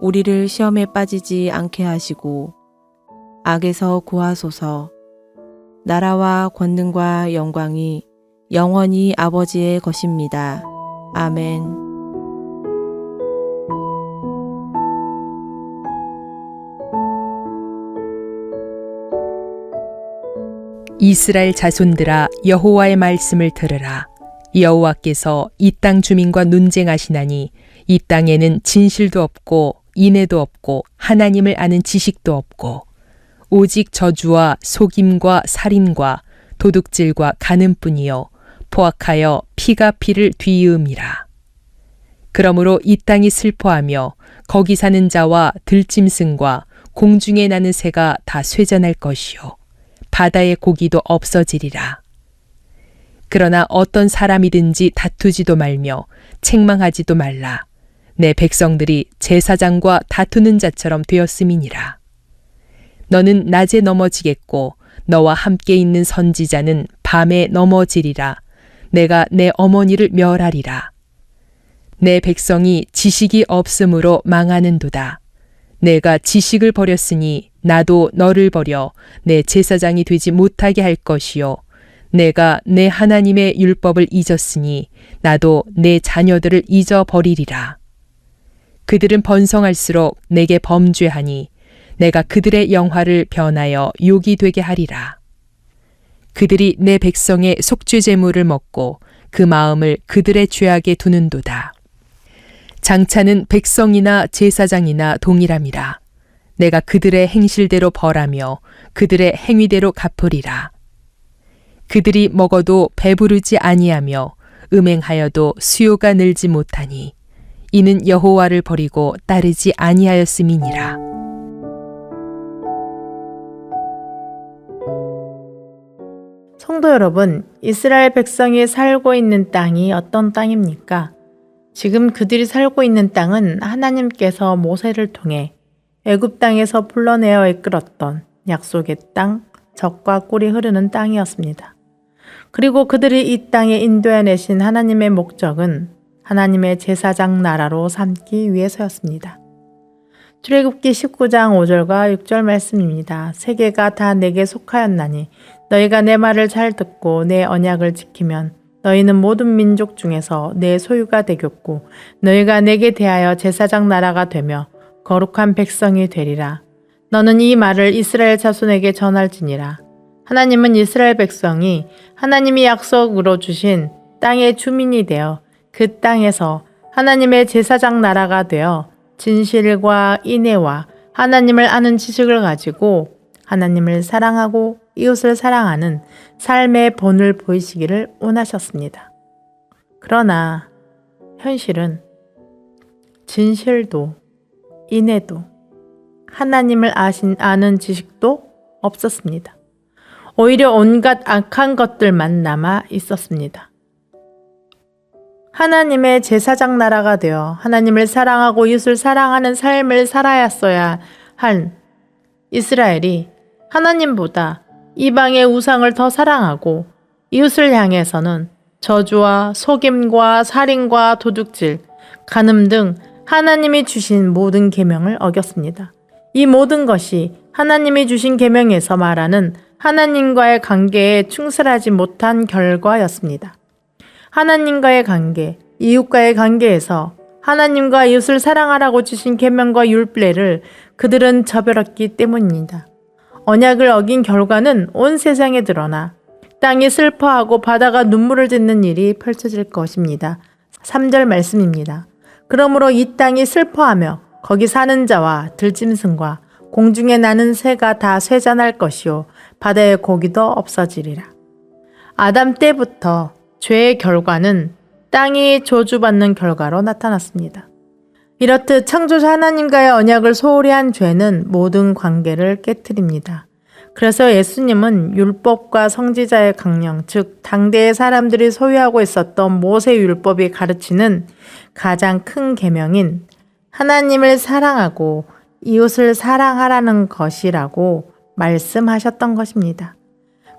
우리를 시험에 빠지지 않게 하시고 악에서 구하소서. 나라와 권능과 영광이 영원히 아버지의 것입니다. 아멘. 이스라엘 자손들아 여호와의 말씀을 들으라 여호와께서 이 땅 주민과 논쟁하시나니 이 땅에는 진실도 없고 인애도 없고 하나님을 아는 지식도 없고 오직 저주와 속임과 살인과 도둑질과 가늠뿐이요 포악하여 피가 피를 뒤이음이라 그러므로 이 땅이 슬퍼하며 거기 사는 자와 들짐승과 공중에 나는 새가 다 쇠잔할 것이요 바다의 고기도 없어지리라. 그러나 어떤 사람이든지 다투지도 말며 책망하지도 말라. 내 백성들이 제사장과 다투는 자처럼 되었음이니라. 너는 낮에 넘어지겠고 너와 함께 있는 선지자는 밤에 넘어지리라. 내가 내 어머니를 멸하리라. 내 백성이 지식이 없으므로 망하는도다. 내가 지식을 버렸으니 나도 너를 버려 내 제사장이 되지 못하게 할 것이요. 내가 내 하나님의 율법을 잊었으니 나도 내 자녀들을 잊어버리리라. 그들은 번성할수록 내게 범죄하니 내가 그들의 영화를 변하여 욕이 되게 하리라. 그들이 내 백성의 속죄 제물을 먹고 그 마음을 그들의 죄악에 두는도다. 장차는 백성이나 제사장이나 동일함이라. 내가 그들의 행실대로 벌하며 그들의 행위대로 갚으리라. 그들이 먹어도 배부르지 아니하며 음행하여도 수요가 늘지 못하니 이는 여호와를 버리고 따르지 아니하였음이니라. 성도 여러분, 이스라엘 백성이 살고 있는 땅이 어떤 땅입니까? 지금 그들이 살고 있는 땅은 하나님께서 모세를 통해 애굽 땅에서 불러내어 이끌었던 약속의 땅, 적과 꿀이 흐르는 땅이었습니다. 그리고 그들이 이 땅에 인도해 내신 하나님의 목적은 하나님의 제사장 나라로 삼기 위해서였습니다. 출애굽기 19장 5절과 6절 말씀입니다. 세계가 다 내게 속하였나니 너희가 내 말을 잘 듣고 내 언약을 지키면 너희는 모든 민족 중에서 내 소유가 되겠고 너희가 내게 대하여 제사장 나라가 되며 거룩한 백성이 되리라. 너는 이 말을 이스라엘 자손에게 전할지니라. 하나님은 이스라엘 백성이 하나님이 약속으로 주신 땅의 주민이 되어 그 땅에서 하나님의 제사장 나라가 되어 진실과 인애와 하나님을 아는 지식을 가지고 하나님을 사랑하고 이웃을 사랑하는 삶의 본을 보이시기를 원하셨습니다. 그러나 현실은 진실도 인애도 하나님을 아신 아는 지식도 없었습니다. 오히려 온갖 악한 것들만 남아 있었습니다. 하나님의 제사장 나라가 되어 하나님을 사랑하고 이웃을 사랑하는 삶을 살아야써야 한 이스라엘이 하나님보다 이방의 우상을 더 사랑하고 이웃을 향해서는 저주와 속임과 살인과 도둑질, 간음 등 하나님이 주신 모든 계명을 어겼습니다. 이 모든 것이 하나님이 주신 계명에서 말하는 하나님과의 관계에 충실하지 못한 결과였습니다. 하나님과의 관계, 이웃과의 관계에서 하나님과 이웃을 사랑하라고 주신 계명과 율례를 그들은 저버렸기 때문입니다. 언약을 어긴 결과는 온 세상에 드러나 땅이 슬퍼하고 바다가 눈물을 짓는 일이 펼쳐질 것입니다. 3절 말씀입니다. 그러므로 이 땅이 슬퍼하며 거기 사는 자와 들짐승과 공중에 나는 새가 다 쇠잔할 것이요 바다의 고기도 없어지리라. 아담 때부터 죄의 결과는 땅이 저주받는 결과로 나타났습니다. 이렇듯 창조자 하나님과의 언약을 소홀히 한 죄는 모든 관계를 깨뜨립니다. 그래서 예수님은 율법과 성지자의 강령, 즉 당대의 사람들이 소유하고 있었던 모세 율법이 가르치는 가장 큰 계명인 하나님을 사랑하고 이웃을 사랑하라는 것이라고 말씀하셨던 것입니다.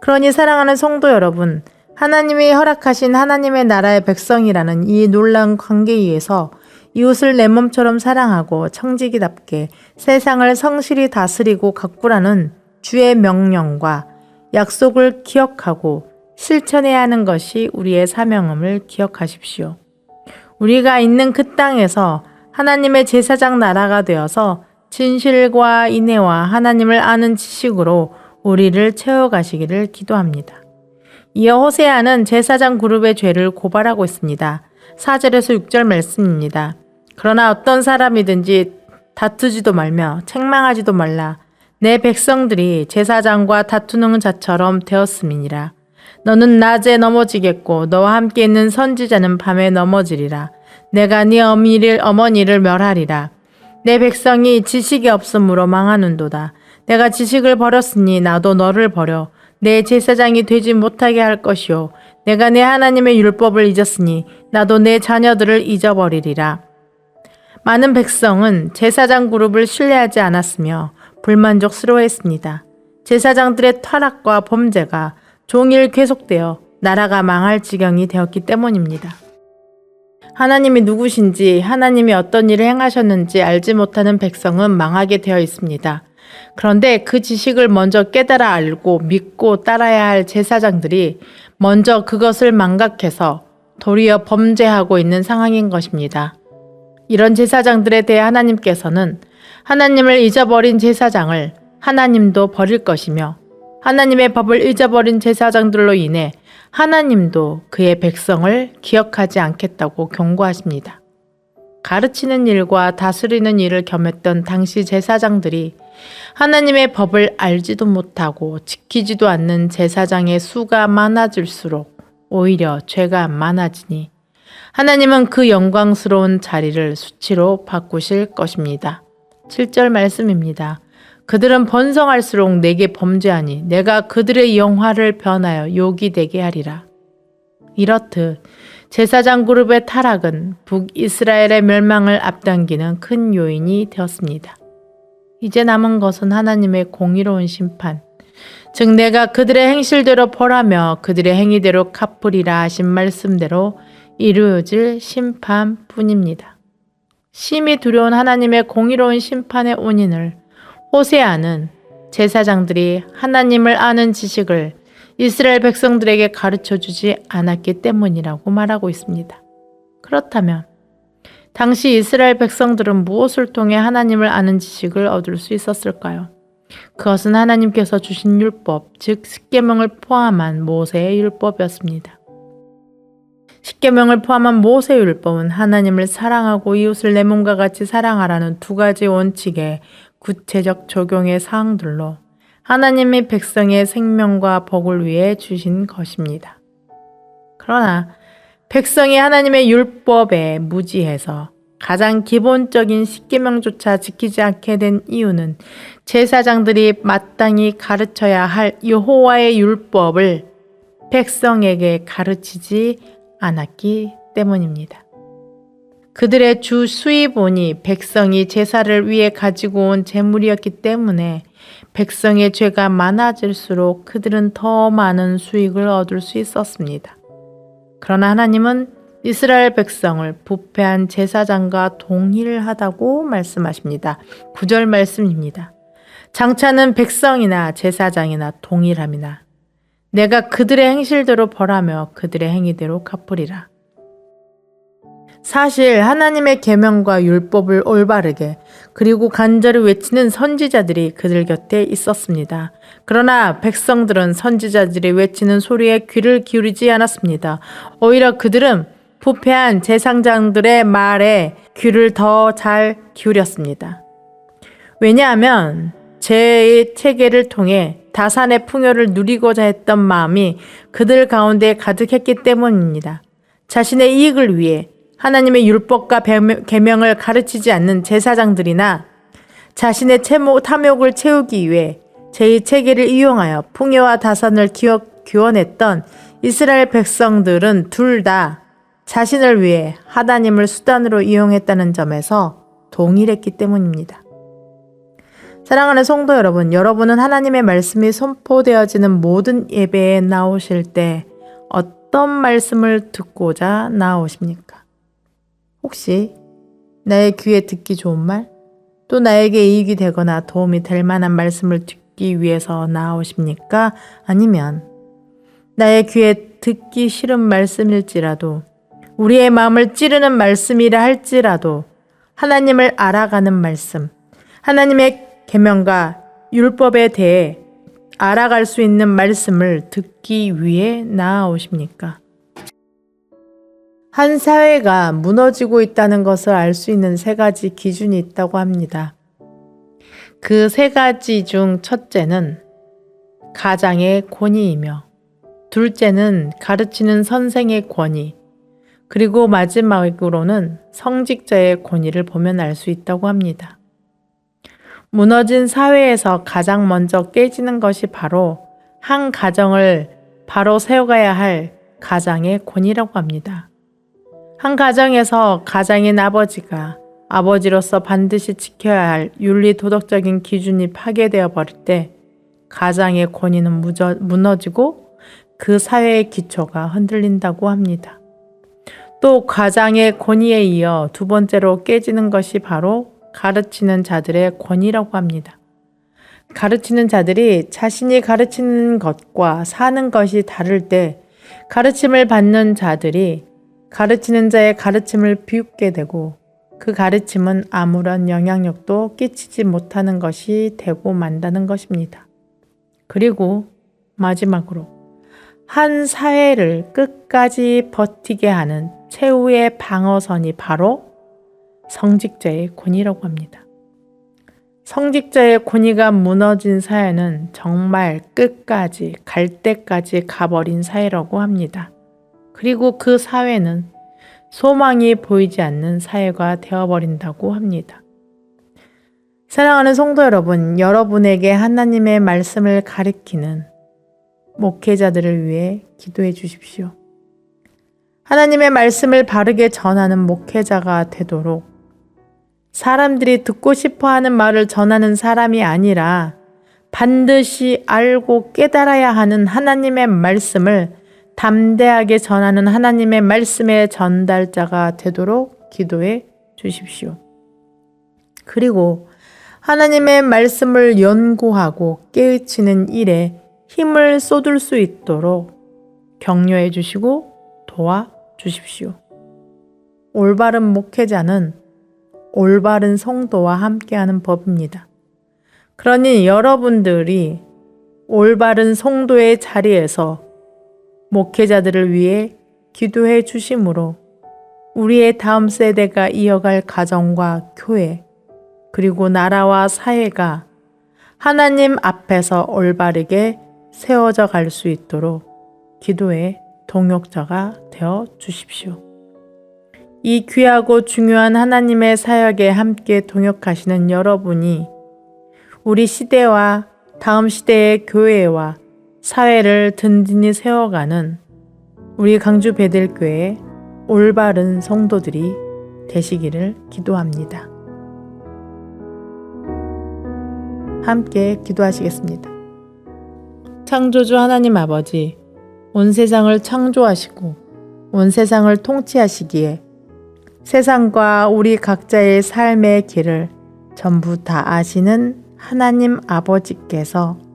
그러니 사랑하는 성도 여러분, 하나님이 허락하신 하나님의 나라의 백성이라는 이 놀라운 관계 위에서 이웃을 내 몸처럼 사랑하고 청지기답게 세상을 성실히 다스리고 가꾸라는 주의 명령과 약속을 기억하고 실천해야 하는 것이 우리의 사명임을 기억하십시오. 우리가 있는 그 땅에서 하나님의 제사장 나라가 되어서 진실과 인애와 하나님을 아는 지식으로 우리를 채워가시기를 기도합니다. 이어 호세아는 제사장 그룹의 죄를 고발하고 있습니다. 4절에서 6절 말씀입니다. 그러나 어떤 사람이든지 다투지도 말며 책망하지도 말라. 내 백성들이 제사장과 다투는 자처럼 되었음이니라. 너는 낮에 넘어지겠고 너와 함께 있는 선지자는 밤에 넘어지리라. 내가 네 어미를 어머니를 멸하리라. 내 백성이 지식이 없으므로 망하는도다. 내가 지식을 버렸으니 나도 너를 버려 내 제사장이 되지 못하게 할 것이요 내가 내 하나님의 율법을 잊었으니 나도 내 자녀들을 잊어버리리라. 많은 백성은 제사장 그룹을 신뢰하지 않았으며 불만족스러워했습니다. 제사장들의 타락과 범죄가 종일 계속되어 나라가 망할 지경이 되었기 때문입니다. 하나님이 누구신지 하나님이 어떤 일을 행하셨는지 알지 못하는 백성은 망하게 되어 있습니다. 그런데 그 지식을 먼저 깨달아 알고 믿고 따라야 할 제사장들이 먼저 그것을 망각해서 도리어 범죄하고 있는 상황인 것입니다. 이런 제사장들에 대해 하나님께서는 하나님을 잊어버린 제사장을 하나님도 버릴 것이며 하나님의 법을 잊어버린 제사장들로 인해 하나님도 그의 백성을 기억하지 않겠다고 경고하십니다. 가르치는 일과 다스리는 일을 겸했던 당시 제사장들이 하나님의 법을 알지도 못하고 지키지도 않는 제사장의 수가 많아질수록 오히려 죄가 많아지니 하나님은 그 영광스러운 자리를 수치로 바꾸실 것입니다. 7절 말씀입니다. 그들은 번성할수록 내게 범죄하니 내가 그들의 영화를 변하여 욕이 되게 하리라. 이렇듯 제사장 그룹의 타락은 북이스라엘의 멸망을 앞당기는 큰 요인이 되었습니다. 이제 남은 것은 하나님의 공의로운 심판, 즉 내가 그들의 행실대로 벌하며 그들의 행위대로 갚으리라 하신 말씀대로 이루어질 심판뿐입니다. 심히 두려운 하나님의 공의로운 심판의 원인을 호세아는 제사장들이 하나님을 아는 지식을 이스라엘 백성들에게 가르쳐 주지 않았기 때문이라고 말하고 있습니다. 그렇다면 당시 이스라엘 백성들은 무엇을 통해 하나님을 아는 지식을 얻을 수 있었을까요? 그것은 하나님께서 주신 율법, 즉 십계명을 포함한 모세의 율법이었습니다. 십계명을 포함한 모세 율법은 하나님을 사랑하고 이웃을 내 몸과 같이 사랑하라는 두 가지 원칙의 구체적 적용의 사항들로 하나님이 백성의 생명과 복을 위해 주신 것입니다. 그러나 백성이 하나님의 율법에 무지해서 가장 기본적인 십계명조차 지키지 않게 된 이유는 제사장들이 마땅히 가르쳐야 할 여호와의 율법을 백성에게 가르치지 않았기 때문입니다. 그들의 주 수입원이 백성이 제사를 위해 가지고 온 재물이었기 때문에 백성의 죄가 많아질수록 그들은 더 많은 수익을 얻을 수 있었습니다. 그러나 하나님은 이스라엘 백성을 부패한 제사장과 동일하다고 말씀하십니다. 9절 말씀입니다. 장차는 백성이나 제사장이나 동일함이나 내가 그들의 행실대로 벌하며 그들의 행위대로 갚으리라. 사실 하나님의 계명과 율법을 올바르게 그리고 간절히 외치는 선지자들이 그들 곁에 있었습니다. 그러나 백성들은 선지자들이 외치는 소리에 귀를 기울이지 않았습니다. 오히려 그들은 부패한 제상장들의 말에 귀를 더 잘 기울였습니다. 왜냐하면 죄의 체계를 통해 다산의 풍요를 누리고자 했던 마음이 그들 가운데 가득했기 때문입니다. 자신의 이익을 위해 하나님의 율법과 계명을 가르치지 않는 제사장들이나 자신의 채모, 탐욕을 채우기 위해 제 체계를 이용하여 풍요와 다산을 기억, 기원했던 이스라엘 백성들은 둘 다 자신을 위해 하나님을 수단으로 이용했다는 점에서 동일했기 때문입니다. 사랑하는 성도 여러분, 여러분은 하나님의 말씀이 선포되어지는 모든 예배에 나오실 때 어떤 말씀을 듣고자 나오십니까? 혹시 나의 귀에 듣기 좋은 말, 또 나에게 이익이 되거나 도움이 될 만한 말씀을 듣기 위해서 나오십니까? 아니면 나의 귀에 듣기 싫은 말씀일지라도 우리의 마음을 찌르는 말씀이라 할지라도 하나님을 알아가는 말씀, 하나님의 계명과 율법에 대해 알아갈 수 있는 말씀을 듣기 위해 나아오십니까? 한 사회가 무너지고 있다는 것을 알 수 있는 세 가지 기준이 있다고 합니다. 그 세 가지 중 첫째는 가장의 권위이며, 둘째는 가르치는 선생의 권위, 그리고 마지막으로는 성직자의 권위를 보면 알 수 있다고 합니다. 무너진 사회에서 가장 먼저 깨지는 것이 바로 한 가정을 바로 세워가야 할 가장의 권위라고 합니다. 한 가정에서 가장인 아버지가 아버지로서 반드시 지켜야 할 윤리 도덕적인 기준이 파괴되어 버릴 때 가장의 권위는 무저, 무너지고 그 사회의 기초가 흔들린다고 합니다. 또 가장의 권위에 이어 두 번째로 깨지는 것이 바로 가르치는 자들의 권위라고 합니다. 가르치는 자들이 자신이 가르치는 것과 사는 것이 다를 때 가르침을 받는 자들이 가르치는 자의 가르침을 비웃게 되고 그 가르침은 아무런 영향력도 끼치지 못하는 것이 되고 만다는 것입니다. 그리고 마지막으로 한 사회를 끝까지 버티게 하는 최후의 방어선이 바로 성직자의 권위라고 합니다. 성직자의 권위가 무너진 사회는 정말 끝까지 갈 때까지 가버린 사회라고 합니다. 그리고 그 사회는 소망이 보이지 않는 사회가 되어버린다고 합니다. 사랑하는 성도 여러분, 여러분에게 하나님의 말씀을 가리키는 목회자들을 위해 기도해 주십시오. 하나님의 말씀을 바르게 전하는 목회자가 되도록 사람들이 듣고 싶어 하는 말을 전하는 사람이 아니라 반드시 알고 깨달아야 하는 하나님의 말씀을 담대하게 전하는 하나님의 말씀의 전달자가 되도록 기도해 주십시오. 그리고 하나님의 말씀을 연구하고 깨우치는 일에 힘을 쏟을 수 있도록 격려해 주시고 도와 주십시오. 올바른 목회자는 올바른 성도와 함께하는 법입니다. 그러니 여러분들이 올바른 성도의 자리에서 목회자들을 위해 기도해 주심으로 우리의 다음 세대가 이어갈 가정과 교회, 그리고 나라와 사회가 하나님 앞에서 올바르게 세워져 갈 수 있도록 기도의 동역자가 되어 주십시오. 이 귀하고 중요한 하나님의 사역에 함께 동역하시는 여러분이 우리 시대와 다음 시대의 교회와 사회를 든든히 세워가는 우리 강주 베델교회 올바른 성도들이 되시기를 기도합니다. 함께 기도하시겠습니다. 창조주 하나님 아버지, 온 세상을 창조하시고 온 세상을 통치하시기에 세상과 우리 각자의 삶의 길을 전부 다 아시는 하나님 아버지께서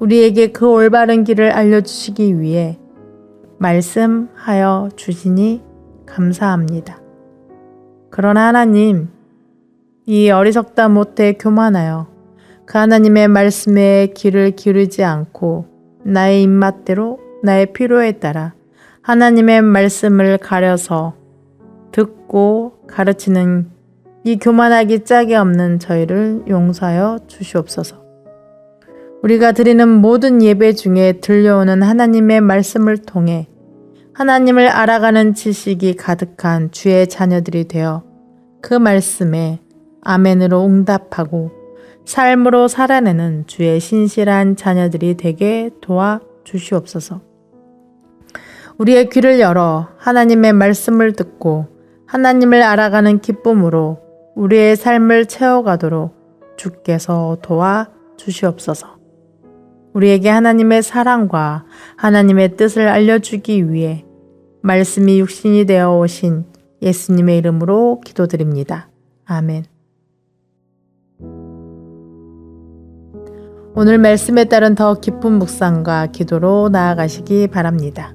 우리에게 그 올바른 길을 알려주시기 위해 말씀하여 주시니 감사합니다. 그러나 하나님, 이 어리석다 못해 교만하여 그 하나님의 말씀에 귀를 기울이지 않고 나의 입맛대로 나의 필요에 따라 하나님의 말씀을 가려서 듣고 가르치는 이 교만하기 짝이 없는 저희를 용서하여 주시옵소서. 우리가 드리는 모든 예배 중에 들려오는 하나님의 말씀을 통해 하나님을 알아가는 지식이 가득한 주의 자녀들이 되어 그 말씀에 아멘으로 응답하고 삶으로 살아내는 주의 신실한 자녀들이 되게 도와 주시옵소서. 우리의 귀를 열어 하나님의 말씀을 듣고 하나님을 알아가는 기쁨으로 우리의 삶을 채워가도록 주께서 도와 주시옵소서. 우리에게 하나님의 사랑과 하나님의 뜻을 알려주기 위해 말씀이 육신이 되어 오신 예수님의 이름으로 기도드립니다. 아멘. 오늘 말씀에 따른 더 깊은 묵상과 기도로 나아가시기 바랍니다.